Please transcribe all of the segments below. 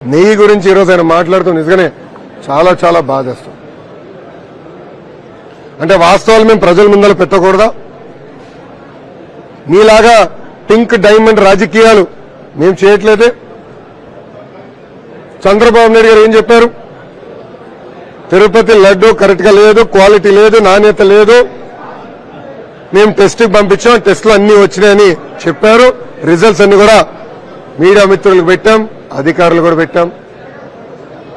నెయ్యి గురించి ఈరోజు ఆయన మాట్లాడుతూ నిజంగానే చాలా చాలా బాధేస్తాం అంటే వాస్తవాలు మేము ప్రజల ముందర పెట్టకూడదా? మీలాగా పింక్ డైమండ్ రాజకీయాలు మేము చేయట్లేదే? చంద్రబాబు నాయుడు గారు ఏం చెప్పారు? తిరుపతి లడ్డు కరెక్ట్గా లేదు క్వాలిటీ లేదు నాణ్యత లేదు. మేము టెస్ట్ పంపించాం టెస్ట్లు అన్ని వచ్చినాయని చెప్పారు. రిజల్ట్స్ అన్ని కూడా మీడియా మిత్రులకు పెట్టాం. అధికారులు కూడా పెట్టాం.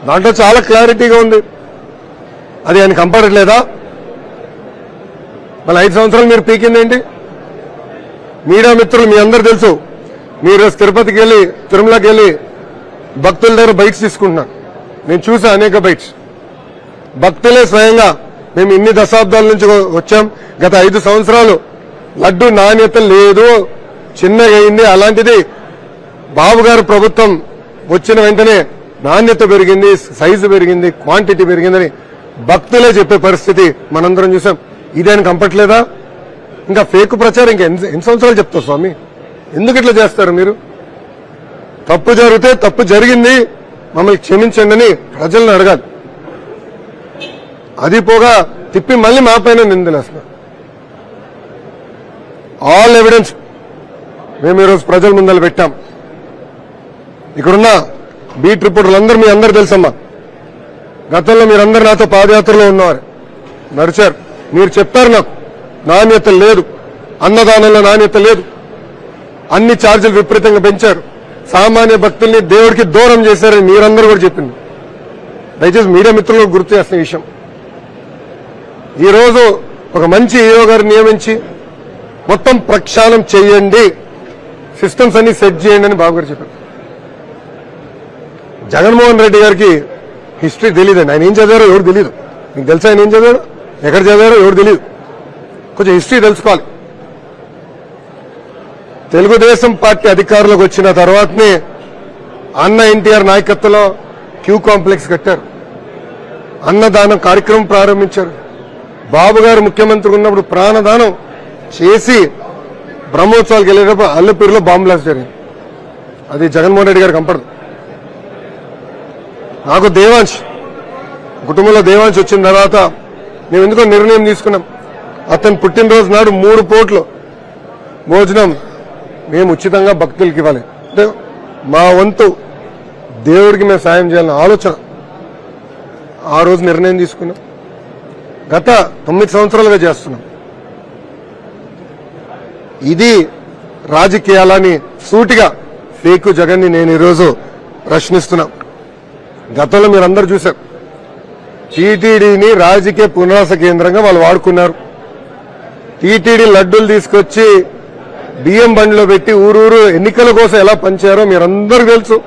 దాంట్లో చాలా క్లారిటీగా ఉంది. అది ఆయన కంపడట్లేదా మళ్ళీ ఐదు సంవత్సరాలు మీరు పీకిందేంటి? మీడియా మిత్రులు మీ అందరు తెలుసు. మీరు తిరుపతికి వెళ్ళి తిరుమలకి వెళ్ళి భక్తుల దగ్గర బైట్స్ తీసుకుంటున్నారు నేను చూసా అనేక బైట్స్. భక్తులే స్వయంగా మేము ఇన్ని దశాబ్దాల నుంచి వచ్చాం. గత ఐదు సంవత్సరాలు లడ్డు నాణ్యత లేదు. చిన్నగా అయింది. అలాంటిది బాబు గారు ప్రభుత్వం వచ్చిన వెంటనే నాణ్యత పెరిగింది సైజు పెరిగింది క్వాంటిటీ పెరిగిందని భక్తులే చెప్పే పరిస్థితి మనందరం చూసాం. ఇదేని కంపట్లేదా ఇంకా ఫేక్ ప్రచారం ఇంకా ఎన్ని సంవత్సరాలు చెప్తారు స్వామి? ఎందుకు ఇట్లా చేస్తారు మీరు? తప్పు జరిగితే తప్పు జరిగింది మమ్మల్ని క్షమించండి అని ప్రజలను అడగాలి. అది పోగా తిప్పి మళ్ళీ మా పైన నిందలేస్తున్నారు ఆల్ ఎవిడెన్స్ మేము ఈరోజు ప్రజల ముందర పెట్టాం. ఇక్కడున్న బీట్ రిపోర్టర్లు మీ అందరు తెలుసమ్మా. గతంలో మీరందరూ నాతో పాదయాత్రలో ఉన్నవారు. నడిచారు. మీరు చెప్పారు నాకు. నాణ్యత లేదు. అన్నదానంలో నాణ్యత లేదు. అన్ని ఛార్జీలు విపరీతంగా పెంచారు. సామాన్య భక్తుల్ని దేవుడికి దూరం చేశారని మీరందరూ కూడా చెప్పింది. దయచేసి మీడియా మిత్రులకు గుర్తు చేస్తున్న విషయం. ఈ రోజు ఒక మంచి ఈఓ గారు నియమించి మొత్తం ప్రక్షాళన చేయండి. సిస్టమ్స్ అన్ని సెట్ చేయండి అని బాబు గారు చెప్పారు. జగన్మోహన్ రెడ్డి గారికి హిస్టరీ తెలియదండి ఆయన ఏం చదివారో ఎవరు తెలియదు మీకు తెలుసా ఆయన ఏం చదివాడు? ఎక్కడ చదివారో ఎవరు తెలియదు కొంచెం హిస్టరీ తెలుసుకోవాలి. తెలుగుదేశం పార్టీ అధికారంలోకి వచ్చిన తర్వాతనే అన్న ఎన్టీఆర్ నాయకత్వంలో క్యూ కాంప్లెక్స్ కట్టారు. అన్నదానం కార్యక్రమం ప్రారంభించారు. బాబు గారు ముఖ్యమంత్రి ఉన్నప్పుడు ప్రాణదానం చేసి బ్రహ్మోత్సవాలకు వెళ్ళేటప్పుడు అల్లపూరిలో బాంబ్ బ్లాస్ట్ జరిగింది. అది జగన్మోహన్ రెడ్డి గారు కంపడదు నాకు దేవాంశ్. కుటుంబంలో దేవాంశ్ వచ్చిన తర్వాత మేము ఎందుకో నిర్ణయం తీసుకున్నాం. అతను పుట్టినరోజు నాడు మూడు పూట్లు భోజనం మేము ఉచితంగా భక్తులకి ఇవ్వాలి. అంటే మా వంతు దేవుడికి మేము సాయం చేయాలన్న ఆలోచన ఆ రోజు నిర్ణయం తీసుకున్నాం. గత తొమ్మిది సంవత్సరాలుగా చేస్తున్నాం. ఇది రాజకీయాలని సూటిగా ఫేకు జగన్ని నేను ఈరోజు ప్రశ్నిస్తున్నా. గతంలో మీరందరూ చూశారు. టీటీడీని రాజకీయ పునరాస కేంద్రంగా వాళ్ళు వాడుకున్నారు. టీటీడీ లడ్డూలు తీసుకొచ్చి బియ్యం బండిలో పెట్టి ఊరూరు ఎన్నికల కోసం ఎలా పనిచేయారో మీరందరూ తెలుసు.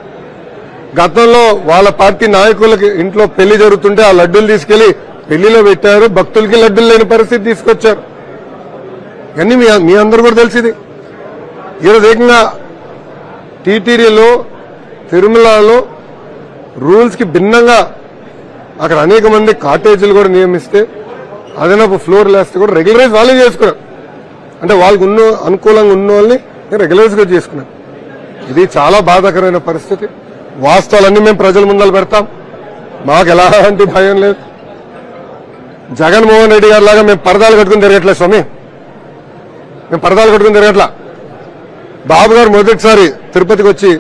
గతంలో వాళ్ళ పార్టీ నాయకులకి ఇంట్లో పెళ్ళి జరుగుతుంటే ఆ లడ్డూలు తీసుకెళ్ళి పెళ్ళిలో పెట్టారు. భక్తులకి లడ్డూలు లేని పరిస్థితి తీసుకొచ్చారు. ఇవన్నీ మీ మీ కూడా తెలిసింది ఈరోజు ఏకంగా టీటీడీలో తిరుమలలో రూల్స్కి భిన్నంగా అక్కడ అనేక మంది కాటేజీలు కూడా నియమిస్తే అదనపు ఫ్లోర్ లేస్తే కూడా రెగ్యులరైజ్ వాళ్ళే చేసుకున్నారు. అంటే వాళ్ళకు ఉన్న అనుకూలంగా ఉన్న వాళ్ళని రెగ్యులరైజ్గా చేసుకున్నారు ఇది చాలా బాధాకరమైన పరిస్థితి. వాస్తవాలన్నీ మేము ప్రజల ముందలు పెడతాం. మాకు ఎలాంటి భయం లేదు. జగన్మోహన్ రెడ్డి గారి లాగా మేము పరదాలు కట్టుకుని తిరగట్లేదు స్వామి. మేము పరదాలు కట్టుకుని తిరగట్లా. బాబు గారు మొదటిసారి తిరుపతికి వచ్చి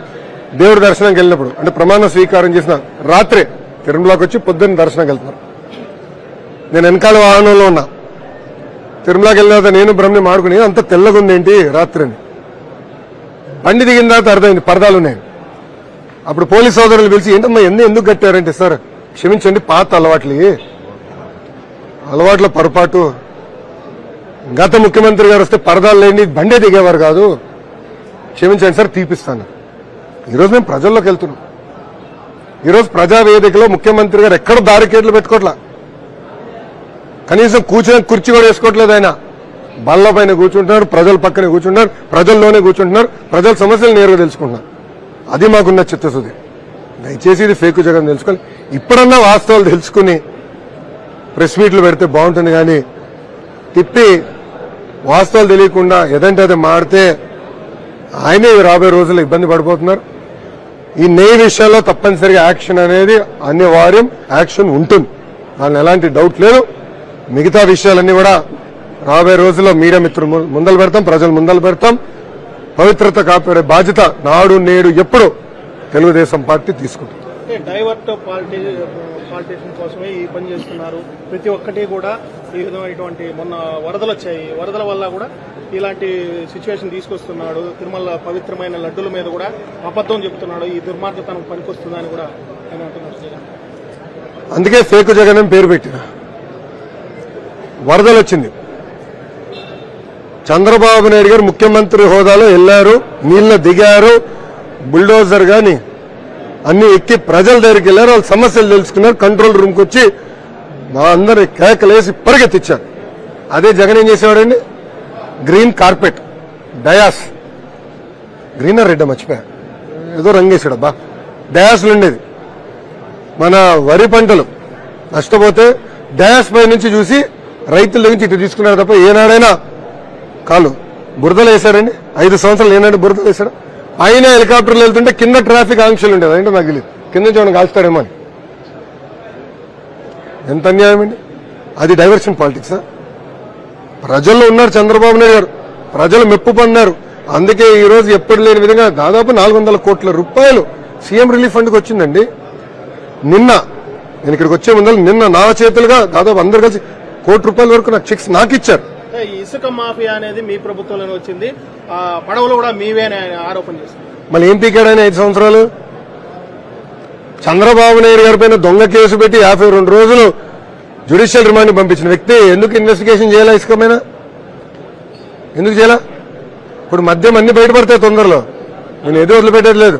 దేవుడి దర్శనంకి వెళ్ళినప్పుడు అంటే ప్రమాణ స్వీకారం చేసిన రాత్రే తిరుమలకి వచ్చి పొద్దున్న దర్శనంకి వెళ్తున్నారు. నేను వెనకాల వాహనంలో ఉన్నా. తిరుమలకి వెళ్ళిన తర్వాత నేను బ్రహ్మని మాడుకుని అంత తెల్లగా ఉందేంటి రాత్రిని? బండి దిగిన తర్వాత అర్థమైంది పరదాలు ఉన్నాయి. అప్పుడు పోలీస్ సోదరులు పిలిచి ఏంటమ్మా ఎన్ని ఎందుకు కట్టారంటే సార్? క్షమించండి పాత అలవాట్లు. అలవాట్ల పొరపాటు. గత ముఖ్యమంత్రి గారు వస్తే పరదాలు లేని బండే దిగేవారు కాదు. క్షమించండి సార్ తీపిస్తాను. ఈరోజు మేము ప్రజల్లోకి వెళ్తున్నాం ఈరోజు ప్రజా వేదికలో ముఖ్యమంత్రి గారు ఎక్కడ దారికేట్లు పెట్టుకోవట్లా కనీసం కూర్చొని కుర్చీ కూడా వేసుకోవట్లేదు ఆయన. బళ్ళ పైన కూర్చుంటున్నారు ప్రజల పక్కనే కూర్చుంటున్నారు ప్రజల్లోనే కూర్చుంటున్నారు ప్రజల సమస్యలు నేరుగా తెలుసుకుంటున్నారు. అది మాకున్న చిత్తశుద్ధి. దయచేసి ఇది ఫేక్ జగన్ తెలుసుకొని ఇప్పుడన్నా వాస్తవాలు తెలుసుకుని ప్రెస్ మీట్లు పెడితే బాగుంటుంది కానీ తిప్పి వాస్తవాలు తెలియకుండా ఏదంటే అది మాడితే ఆయనే రాబోయే రోజుల్లో ఇబ్బంది పడిపోతున్నారు. ఈ నెయ్యి విషయంలో తప్పనిసరిగా యాక్షన్ అనేది అనివార్యం యాక్షన్ ఉంటుంది. దాని ఎలాంటి డౌట్ లేదు. మిగతా విషయాలన్నీ కూడా రాబోయే రోజుల్లో మీడియా మిత్రులు ముందలు పెడతాం ప్రజలు ముందలు పెడతాం. పవిత్రత కాపాడే బాధ్యత నాడు నేడు ఎప్పుడు తెలుగుదేశం పార్టీ తీసుకుంటుంది. డైవర్ట్ పాలిటీషన్ కోసమే ఈ పని చేస్తున్నారు. ప్రతి ఒక్కటి కూడా ఈ విధమైనటువంటి మొన్న వరదలు వచ్చాయి. వరదల వల్ల కూడా ఇలాంటి సిచ్యువేషన్ తీసుకొస్తున్నాడు. తిరుమల పవిత్రమైన లడ్డుల మీద కూడా అబద్ధం చెప్తున్నాడు. ఈ దుర్మార్గతనం పనికొస్తుందని కూడా ఆయన అంటున్నారు. జగన్. అందుకే ఫేక్ జగన్ అని పేరు పెట్టిన. వరదలు వచ్చింది. చంద్రబాబు నాయుడు గారు ముఖ్యమంత్రి హోదాలో వెళ్ళారు నీళ్ళ దిగారు. బుల్డోజర్ గాని అన్ని ఎక్కి ప్రజల దగ్గరికి వెళ్ళారు. వాళ్ళ సమస్యలు తెలుసుకున్నారు. కంట్రోల్ రూమ్కి వచ్చి మా అందరి కేకలేసి పరిగెత్తిచ్చారు. అదే జగన్ ఏం చేసేవాడండి? Green carpet. Dais. Green red మర్చిపోయా. ఏదో రంగేశాడు అబ్బా డయాస్లు ఉండేది మన వరి పంటలు నష్టపోతే డయాస్ పై నుంచి చూసి రైతుల నుంచి ఇటు తీసుకున్నారు తప్ప ఏనాడైనా కాలు బురదలు వేశాడండి. ఐదు సంవత్సరాలు ఏనాడు బురదలు వేశాడు. ఆయన హెలికాప్టర్లు వెళ్తుంటే కింద ట్రాఫిక్ ఆంక్షలు ఉండేది అంటే నాకు తెలియదు కింద నుంచి ఏమైనా కాల్స్తాడేమో అని. ఎంత అన్యాయం అండి అది డైవర్షన్ పాలిటిక్సా? ప్రజల్లో ఉన్నారు చంద్రబాబు నాయుడు గారు. ప్రజలు మెప్పు పొందారు అందుకే ఈ రోజు ఎప్పుడు లేని విధంగా దాదాపు నాలుగు వందల కోట్ల రూపాయలు సీఎం రిలీఫ్ ఫండ్కి వచ్చిందండి. నిన్న నేను ఇక్కడికి వచ్చే ముందర నిన్న నా చేతులుగా దాదాపు అందరు కలిసి కోటి రూపాయల వరకు నాకు చెక్స్ నాకు ఇచ్చారు. ఇసుక మాఫియా అనేది మీ ప్రభుత్వంలోనే వచ్చింది. ఆ పడవలు కూడా మీవే ఆరోపణ చేస్తారు మళ్ళీ ఏం పీకాడని ఐదు సంవత్సరాలు? చంద్రబాబు నాయుడు గారి పైన దొంగ కేసు పెట్టి యాభై రెండు రోజులు జ్యుడిషియల్ రిమాండ్ పంపించిన వ్యక్తి ఎందుకు ఇన్వెస్టిగేషన్ చేయాలా ఇసుకమైన ఎందుకు చేయాలా? ఇప్పుడు మద్యం అన్ని బయటపడతాయి తొందరలో. నేను ఏదో వదిలిపెట్టేది లేదు.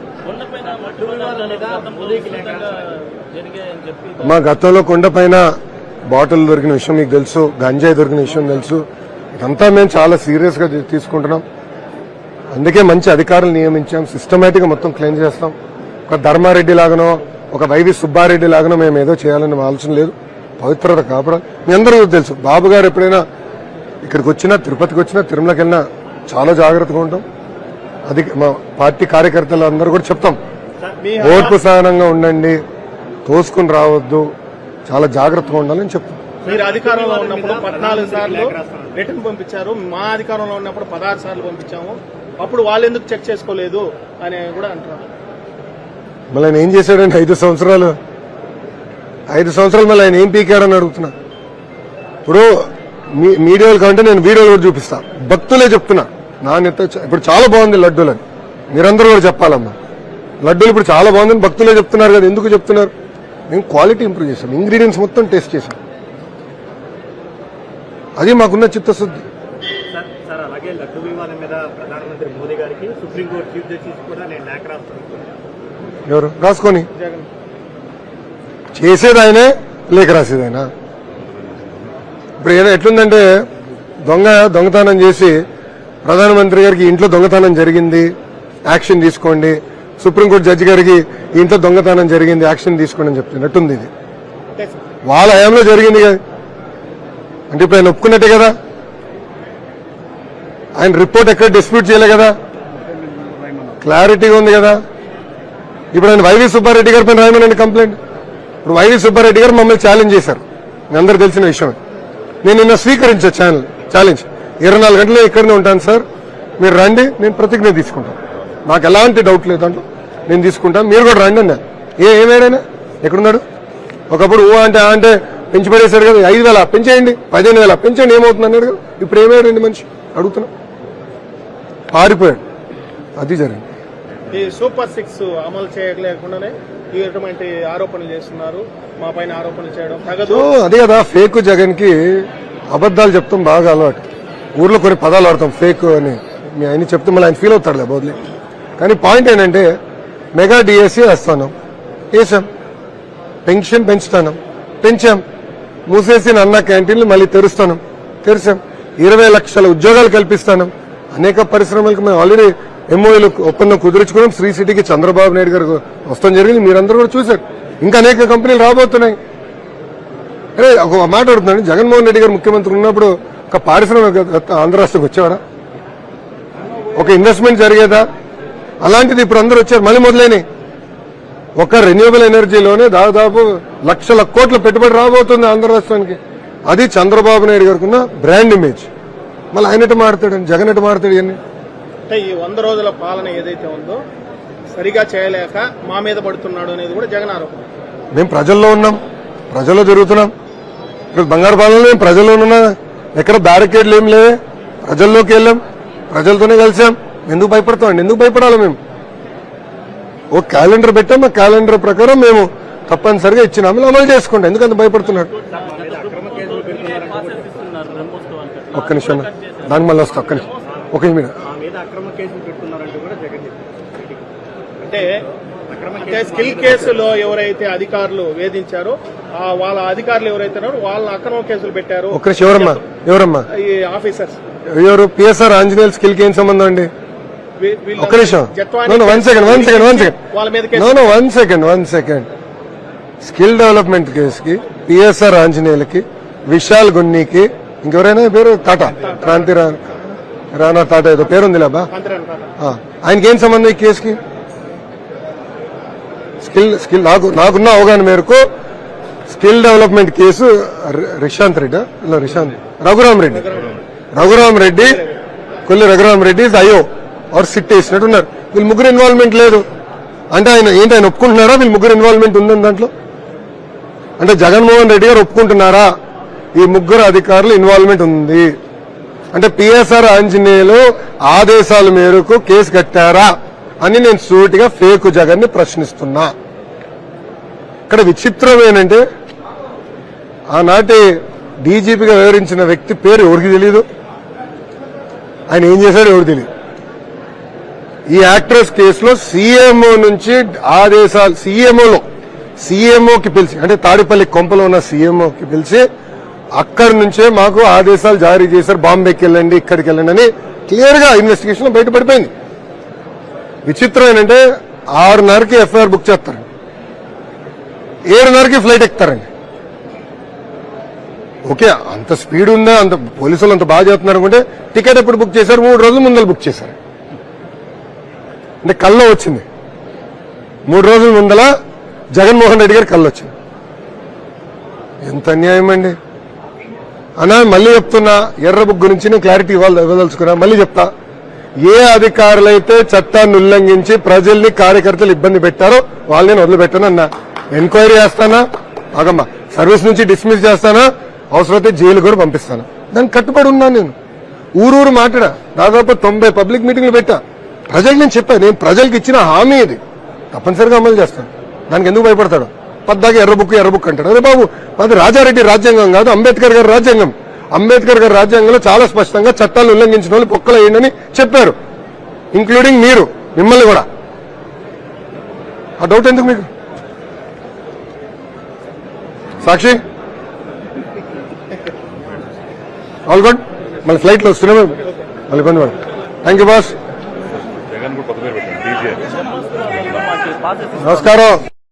మా గతంలో కొండపైన బాటిల్ దొరికిన విషయం మీకు తెలుసు గంజాయి దొరికిన విషయం తెలుసు. ఇదంతా మేము చాలా సీరియస్గా తీసుకుంటున్నాం. అందుకే మంచి అధికారులు నియమించాం. సిస్టమేటిక్గా మొత్తం క్లెయిమ్ చేస్తాం. ఒక ధర్మారెడ్డి లాగానో ఒక వైవి సుబ్బారెడ్డి లాగానో మేము ఏదో చేయాలని ఆలోచన లేదు. పవిత్రత కాపడం మీ అందరూ తెలుసు. బాబు గారు ఎప్పుడైనా ఇక్కడికి వచ్చినా తిరుపతికి వచ్చినా తిరుమలకి వెళ్ళినా చాలా జాగ్రత్తగా ఉంటాం. అది మా పార్టీ కార్యకర్తలు అందరూ కూడా చెప్తాం. ఓర్పు సహనంగా ఉండండి. తోసుకుని రావద్దు. చాలా జాగ్రత్తగా ఉండాలని చెప్తాం. మీరు అధికారంలో ఉన్నప్పుడు పద్నాలుగు సార్లు రిటర్న్ పంపించారు. మా అధికారంలో ఉన్నప్పుడు పదహారు సార్లు పంపించాము. అప్పుడు వాళ్ళు ఎందుకు చెక్ చేసుకోలేదు అని కూడా అంటున్నారు. మళ్ళీ ఏం చేశాడండి? ఐదు సంవత్సరాలు ఐదు సంవత్సరాలు మళ్ళీ ఆయన ఏం పీకాడని అడుగుతున్నా. ఇప్పుడు మీడియాలు కంటే నేను వీడియోలు కూడా చూపిస్తా. భక్తులే చెప్తున్నా. నాణ్యత ఇప్పుడు చాలా బాగుంది లడ్డూలని. మీరందరూ కూడా చెప్పాలమ్మా. లడ్డూలు ఇప్పుడు చాలా బాగుందని భక్తులే చెప్తున్నారు కదా ఎందుకు చెప్తున్నారు? మేము క్వాలిటీ ఇంప్రూవ్ చేసాం. ఇంగ్రీడియంట్స్ మొత్తం టేస్ట్ చేసాం. అది మాకున్న చిత్తశుద్ధి. సార్ సార్ అలాగే లడ్డు వివాదం మీద ప్రధానమంత్రి మోదీ గారికి సుప్రీంకోర్టు చీఫ్ జస్టిస్ కూడా నేను లేఖ రాస్తాను. ఎవరు? రాసుకొని. చేసేది ఆయనే లేఖ రాసేది ఆయన ఇప్పుడు ఏదో ఎట్లుందంటే దొంగ దొంగతనం చేసి ప్రధానమంత్రి గారికి ఇంట్లో దొంగతనం జరిగింది యాక్షన్ తీసుకోండి. సుప్రీంకోర్టు జడ్జి గారికి ఇంట్లో దొంగతనం జరిగింది యాక్షన్ తీసుకోండి అని చెప్తున్నట్టుంది ఇది? వాళ్ళ హయాంలో జరిగింది కదా. అంటే ఇప్పుడు ఆయన ఒప్పుకున్నట్టే కదా. ఆయన రిపోర్ట్ ఎక్కడ డిస్ప్యూట్ చేయలే కదా. క్లారిటీగా ఉంది కదా. ఇప్పుడు ఆయన వైవి సుబ్బారెడ్డి గారి పైన రాయమనండి కంప్లైంట్. ఇప్పుడు వైవి సుబ్బారెడ్డి గారు మమ్మల్ని ఛాలెంజ్ చేశారు. మీ అందరు తెలిసిన విషయమే. నేను నిన్న స్వీకరించా ఛానల్ ఛాలెంజ్ ఇరవై నాలుగు గంటలు ఇక్కడనే ఉంటాను సార్ మీరు రండి నేను ప్రతిజ్ఞ తీసుకుంటాను. నాకు ఎలాంటి డౌట్ లేదు దాంట్లో. నేను తీసుకుంటాను. మీరు కూడా రండి అన్నారు. ఏ ఏమేడైనా ఎక్కడున్నాడు? ఒకప్పుడు ఓ అంటే ఆ అంటే పెంచి పడేశాడు కదా. ఐదు వేల పెంచేయండి పదిహేను వేల పెంచండి ఏమవుతుంది అన్నాడు కదా. ఇప్పుడు ఏమేడండి మనిషి? అడుగుతున్నా. పారిపోయాడు. అది జరిగింది. సూపర్ సిక్స్ అమలు చేయలేకుండానే ఈ ఆరోపణలు చేస్తున్నారు. మా పైన ఆరోపణలు చేయడం తగదు. అదే కదా ఫేక్ జగన్కి అబద్ధాలు చెప్తాం బాగా అలవాటు. ఊర్లో కొన్ని పదాలు వాడతాం ఫేక్ అని. మీ ఆయన చెప్తే మళ్ళీ ఆయన ఫీల్ అవుతాడులే బదులు కానీ పాయింట్ ఏంటంటే మెగా డిఎస్సీ వేస్తాను వేసాం పెన్షన్ పెంచుతాను. పెంచాం. మూసేసిన అన్న క్యాంటీన్లు మళ్ళీ తెరుస్తాను. తెరిచాం. ఇరవై లక్షల ఉద్యోగాలు కల్పిస్తాను. అనేక పరిశ్రమలకు మేము ఆల్రెడీ ఎంఓఏలు ఒప్పందం కుదుర్చుకున్నాం. శ్రీ సిటీకి చంద్రబాబు నాయుడు గారు వస్తాం జరిగింది. మీరందరూ కూడా చూశారు. ఇంకా అనేక కంపెనీలు రాబోతున్నాయి. అరే ఒక మాట అడుగుతున్నాను. జగన్మోహన్ రెడ్డి గారు ముఖ్యమంత్రి ఉన్నప్పుడు ఒక పారిశ్రామిక ఆంధ్ర రాష్ట్రంకి వచ్చేవాడా? ఒక ఇన్వెస్ట్మెంట్ జరిగేదా? అలాంటిది ఇప్పుడు అందరూ వచ్చారు. మళ్ళీ మొదలైనవి. ఒక రెన్యూవబుల్ ఎనర్జీలోనే దాదాపు లక్షల కోట్ల పెట్టుబడి రాబోతుంది ఆంధ్ర రాష్ట్రానికి. అది చంద్రబాబు నాయుడు గారికి ఉన్న బ్రాండ్ ఇమేజ్ మళ్ళీ ఆయన ఎటు మాడతాడు జగన్ ఎటు మాడతాడు ఇవన్నీ? అంటే ఈ వంద రోజుల పాలన ఏదైతే ఉందో సరిగా చేయలేక మా మీద పడుతున్నాడు అనేది కూడా జగన్ ఆరోపణ. మేము ప్రజల్లో ఉన్నాం ప్రజల్లో జరుగుతున్నాం. ఇక్కడ బంగారు పాలన మేము ప్రజల్లో ఉన్నా. ఎక్కడ బ్యారికేడ్లు ఏం లేవే. ప్రజల్లోకి వెళ్ళాం ప్రజలతోనే కలిసాం. ఎందుకు భయపడతామండి ఎందుకు భయపడాలి మేము? ఓ క్యాలెండర్ పెట్టాం ఆ క్యాలెండర్ ప్రకారం మేము తప్పనిసరిగా ఇచ్చిన హామీలు అమలు చేసుకుంటాం. ఎందుకంత భయపడుతున్నాడు ఒక్క నిమిషం దానికి మళ్ళీ వస్తా ఒక్క నిమిషం. ఒక నిమిషం. మా మీద అక్రమ కేసులు పెడుతున్నారంటూ కూడా జగన్ చెప్పారు. అంటే అక్రమ అంటే స్కిల్ కేసులో ఎవరైతే అధికారులు వేధించారో ఆ వాళ్ళ అధికారులు ఎవరైతే ఉన్నారో వాళ్ళని అక్రమ కేసులు పెట్టారు. ఎవరమ్మా? ఎవరమ్మా? ఈ ఆఫీసర్స్. ఎవరు? పిఎస్ఆర్ ఆంజనేయుల స్కిల్కి ఏం సంబంధం అండి? వీళ్ళ ఒక్క నిమిషం. Jatwani one second one second one second వాళ్ళ మీద no case no one second one second skill development కేసుకి పిఎస్ఆర్ ఆంజనేయులకి విశాల్ గున్నీకి ఇంకెవరైనా? పేరు? టాటా. క్రాంతి రా- రాణా టాటా ఏదో పేరుంది లేబా? ఆయనకి ఏం సంబంధం ఈ కేసుకి? స్కిల్ స్కిల్ నాకు నాకున్న అవగాహన మేరకు skill development case Rishanth Reddy ఇలా రిషాంత్ రఘురామ్ రెడ్డి. రఘురామ్ రెడ్డి కొల్లి రఘురామ్ రెడ్డి అయ్యో ఆర్ సిట్ వేసినట్టున్నారు వీళ్ళు ముగ్గురు ఇన్వాల్వ్మెంట్ లేదు. అంటే ఆయన ఏంటి ఆయన ఒప్పుకుంటున్నారా? వీళ్ళు ముగ్గురు ఇన్వాల్వ్మెంట్ ఉందని దాంట్లో? అంటే జగన్మోహన్ రెడ్డి గారు ఒప్పుకుంటున్నారా? ఈ ముగ్గురు అధికారులు ఇన్వాల్వ్మెంట్ ఉంది. అంటే పిఎస్ఆర్ ఆంజనేయులు ఆదేశాల మేరకు కేసు కట్టారా అని నేను సూటిగా ఫేక్ జగన్ని ప్రశ్నిస్తున్నా. ఇక్కడ విచిత్రం ఏంటంటే ఆనాటి డీజీపీగా వివరించిన వ్యక్తి పేరు ఎవరికి తెలియదు ఆయన ఏం చేశాడో ఎవరు తెలియదు ఈ యాక్ట్రెస్ కేసులో సీఎంఓ నుంచి ఆదేశాలు సీఎంఓలో సీఎంఓకి పిలిచి అంటే తాడిపల్లి కొంపలో ఉన్న సీఎంఓకి పిలిచి అక్కడి నుంచే మాకు ఆదేశాలు జారీ చేశారు బాంబేకి వెళ్ళండి ఇక్కడికి వెళ్ళండి అని క్లియర్గా ఇన్వెస్టిగేషన్ బయటపడిపోయింది. విచిత్రం ఏంటంటే ఆరున్నరకి ఎఫ్ఐఆర్ బుక్ చేస్తారు. ఏడున్నరకి ఫ్లైట్ ఎక్కుతారండి. ఓకే అంత స్పీడ్ ఉందా? అంత పోలీసులు అంత బాగా చేస్తున్నారు అనుకుంటే టికెట్ ఎప్పుడు బుక్ చేశారు? మూడు రోజులు ముందర బుక్ చేశారు. అంటే కల్లో వచ్చింది. మూడు రోజుల ముందల జగన్మోహన్ రెడ్డి గారి కళ్ళు వచ్చింది. ఎంత అన్యాయం అండి. అన్నా మళ్ళీ చెప్తున్నా ఎర్ర బుక్ గురించి నేను క్లారిటీ ఇవ్వాలి ఇవ్వదలుచుకున్నా. మళ్ళీ చెప్తా. ఏ అధికారులైతే చట్టాన్ని ఉల్లంఘించి ప్రజల్ని కార్యకర్తలు ఇబ్బంది పెట్టారో వాళ్ళు నేను వదిలిపెట్టాను అన్నా. ఎంక్వైరీ చేస్తానా? ఆగమ్మా. సర్వీస్ నుంచి డిస్మిస్ చేస్తానా? అవసరమైతే జైలు కూడా పంపిస్తాను? దానికి కట్టుబడి ఉన్నాను నేను. ఊరూరు మాట్లాడా? దాదాపు తొంభై పబ్లిక్ మీటింగ్లు పెట్టా. ప్రజలకు నేను చెప్పాను నేను ప్రజలకు ఇచ్చిన హామీ ఇది. తప్పనిసరిగా అమలు చేస్తాను. దానికి ఎందుకు భయపడతాడు? పద్దాకి ఎర్ర బుక్ ఎర్ర బుక్ అంటాడు. అరే బాబు అది రాజారెడ్డి రాజ్యాంగం కాదు అంబేద్కర్ గారి రాజ్యాంగం. అంబేద్కర్ గారి రాజ్యాంగంలో చాలా స్పష్టంగా చట్టాలు ఉల్లంఘించిన వాళ్ళు పొక్కలు వేయండి చెప్పారు. ఇంక్లూడింగ్ మీరు మిమ్మల్ని కూడా. ఆ డౌట్ ఎందుకు మీకు? సాక్షి? ఆల్ గుడ్ మళ్ళీ ఫ్లైట్లో వస్తున్నాం మళ్ళీ పడు థ్యాంక్ యూ బాస్ నమస్కారం.